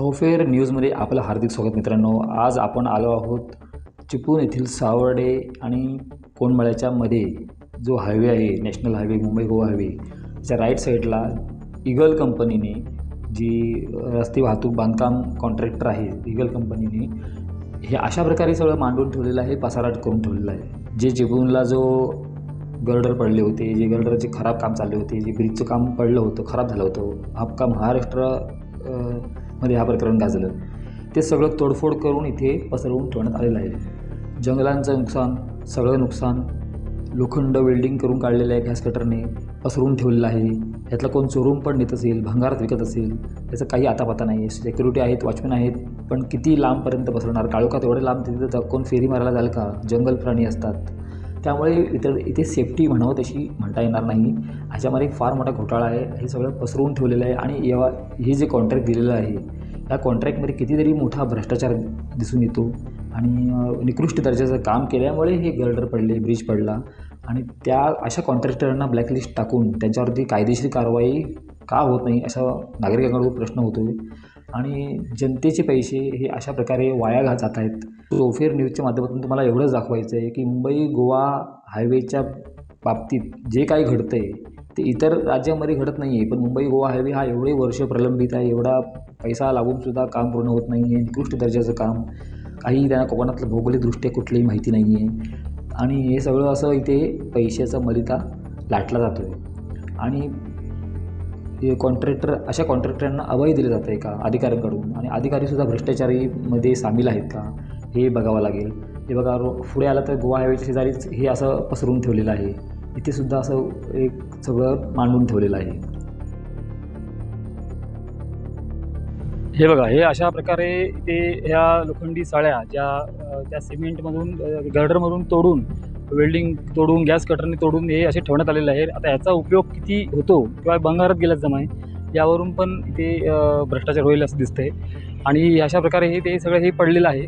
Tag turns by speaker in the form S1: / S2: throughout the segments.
S1: Software न्यूजमध्ये आपलं हार्दिक स्वागत मित्रांनो. आज आपण आलो आहोत चिपळूण येथील सावर्डे आणि कोंडमळ्याच्या मध्ये जो हायवे आहे national highway Mumbai Goa highway त्याच्या राईट साईडला इगल कंपनीने जी रस्ते वाहतूक बांधकाम कॉन्ट्रॅक्टर आहे इगल कंपनीने हे अशा प्रकारे सगळं मांडून ठेवलेलं आहे पसाराट करून ठेवलेलं आहे. जे चिपळूणला जो गर्डर पडले होते जे गर्डरचे खराब काम चालले होते जे ब्रिजचं काम पडलं होतं खराब झालं होतं अख्खा महाराष्ट्र मध्ये हा प्रकरण गाजलं. ते सगळं तोडफोड करून इथे पसरवून ठेवण्यात आलेलं आहे. जंगलांचं नुकसान सगळं नुकसान लोखंड वेल्डिंग करून काढलेलं आहे गॅस कटरने पसरवून ठेवलेलं आहे. यातला कोण चोरून पण नेत असेल भंगारात विकत असेल याचं काही आतापाता नाही आहे सिक्युरिटी आहेत वॉचमॅन आहेत पण किती लांबपर्यंत पसरणार? काळोखात एवढे लांब तिथे कोण फेरी मारायला जाईल का? जंगल प्राणी असतात. त्यामुळे इतर इथे सेफ्टी म्हणावं तशी म्हणता येणार नाही. ह्याच्यामध्ये फार मोठा घोटाळा आहे. हे सगळं पसरवून ठेवलेलं आहे आणि या हे जे कॉन्ट्रॅक्ट दिलेलं आहे या कॉन्ट्रॅक्टमध्ये कितीतरी मोठा भ्रष्टाचार दिसून येतो. आणि निकृष्ट दर्जाचं काम केल्यामुळे हे गर्डर पडले ब्रिज पडला. आणि त्या अशा कॉन्ट्रॅक्टरांना ब्लॅकलिस्ट टाकून त्यांच्यावरती कायदेशीर कारवाई का होत नाही असा नागरिकांकडून प्रश्न होतो आणि जनतेचे पैसे हे अशा प्रकारे वाया घा जात आहेत. सोफेर न्यूजच्या माध्यमातून तुम्हाला एवढंच दाखवायचं आहे की मुंबई गोवा हायवेच्या बाबतीत जे काही घडतं आहे ते इतर राज्यामध्ये घडत नाही आहे पण मुंबई गोवा हायवे हा एवढे वर्ष प्रलंबित आहे एवढा पैसा लागूनसुद्धा काम पूर्ण होत नाही आहे निकृष्ट दर्जाचं काम. काही त्यांना कोकणातलं भौगोलिकदृष्ट्या कुठलीही माहिती नाही आहे आणि हे सगळं असं इथे पैशाचा मलिता लाटला जातो आहे आणि कॉन्ट्रॅक्टर अशा कॉन्ट्रॅक्टरांना अभय दिलं जातं आहे का अधिकाऱ्यांकडून? आणि अधिकारीसुद्धा भ्रष्टाचारीमध्ये सामील आहेत का? हे बघावं लागेल. हे बघा रो पुढे आलं तर गोवा हायवेच्या शेजारीच हे असं पसरून ठेवलेलं आहे. इथे सुद्धा असं एक सगळं मांडून ठेवलेलं आहे.
S2: हे बघा हे अशा प्रकारे इथे ह्या लोखंडी साळ्या ज्या त्या सिमेंटमधून गर्डरमधून तोडून वेल्डिंग तोडून गॅस कटरने तोडून हे असे ठेवण्यात आलेले आहे. आता याचा उपयोग किती होतो किंवा बंगारात गेला आहे यावरून पण इथे भ्रष्टाचार होईल असं दिसतंय. आणि अशा प्रकारे हे ते सगळं हे पडलेलं आहे.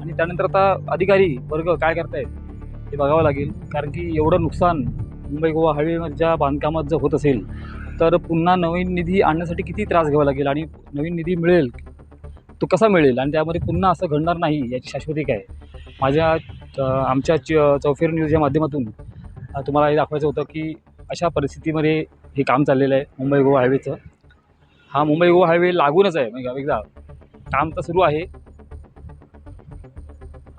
S2: आणि त्यानंतर आता अधिकारी वर्ग काय करतायत हे बघावं लागेल. कारण की एवढं नुकसान मुंबई गोवा हायवेच्या बांधकामात जर होत असेल तर पुन्हा नवीन निधी आणण्यासाठी किती त्रास घ्यावा लागेल आणि नवीन निधी मिळेल तो कसा मिळेल? आणि त्यामध्ये पुन्हा असं घडणार नाही याची शाश्वती काय? माझ्या तर आमच्या च चौफेर न्यूज या माध्यमातून तुम्हाला हे दाखवायचं होतं की अशा परिस्थितीमध्ये हे काम चाललेलं आहे मुंबई गोवा हायवेचं. हा मुंबई गोवा हायवे लागूनच आहे म्हणजे एकदा काम तर सुरू आहे.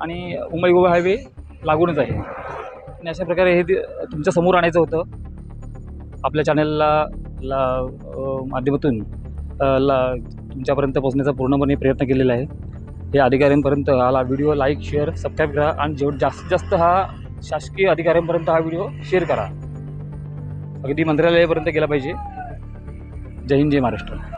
S2: आणि मुंबई गोवा हायवे लागूनच आहे. आणि अशा प्रकारे हे तुमच्यासमोर आणायचं होतं. आपल्या चॅनलला ला माध्यमातून ला तुमच्यापर्यंत पोहोचण्याचा पूर्णपणे प्रयत्न केलेला आहे. हे अधिकाऱ्यांपर्यंत आला व्हिडिओ लाईक शेअर सबस्क्राईब करा आणि जेवढ जास्तीत जास्त हा शासकीय अधिकाऱ्यांपर्यंत हा व्हिडिओ शेअर करा. अगदी मंत्रालयापर्यंत गेला पाहिजे. जय हिंद जय महाराष्ट्र.